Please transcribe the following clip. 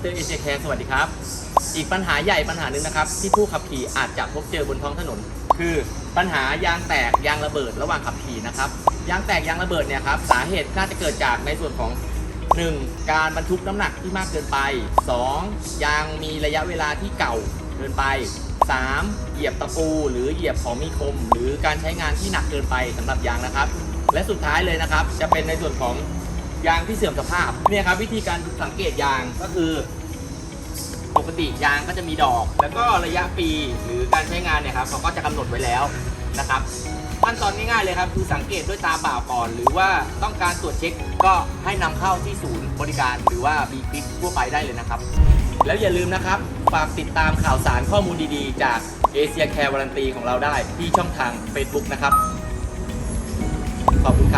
เตอร์เอเชียแคร์สวัสดีครับ อีกปัญหาใหญ่ปัญหาหนึ่งนะครับ ที่ผู้ขับขี่อาจจะพบเจอบนท้องถนน คือปัญหายางแตกยางระเบิดระหว่างขับขี่นะครับยางแตกยางระเบิดเนี่ยครับสาเหตุน่าจะเกิดจากในส่วนของ 1. การบรรทุกน้ำหนักที่มากเกินไป 2. ยางมีระยะเวลาที่เก่าเกินไป 3. เหยียบตะปู หรือเหยียบของมีคม หรือการใช้งานที่หนักเกินไปสำหรับยางนะครับ และสุดท้ายเลยนะครับ จะเป็นในส่วนของ ยางที่เสื่อมสภาพเนี่ยครับวิธีการสังเกตยางก็คือ ปกติยางก็จะมีดอก แล้วก็ระยะปีหรือการใช้งานเนี่ยครับเขาก็จะกำหนดไว้แล้วนะครับขั้นตอนง่ายๆเลยครับ คือสังเกตด้วยตาเปล่าก่อน หรือว่าต้องการตรวจเช็คก็ให้นำเข้าที่ศูนย์บริการ หรือว่าบีคลิกทั่วไปได้เลยนะครับ แล้วอย่าลืมนะครับฝากติดตามข่าวสารข้อมูลดีๆ จากเอเชียแคร์วารันตีของเราได้ที่ช่องทาง Facebook นะครับ ขอบคุณครับ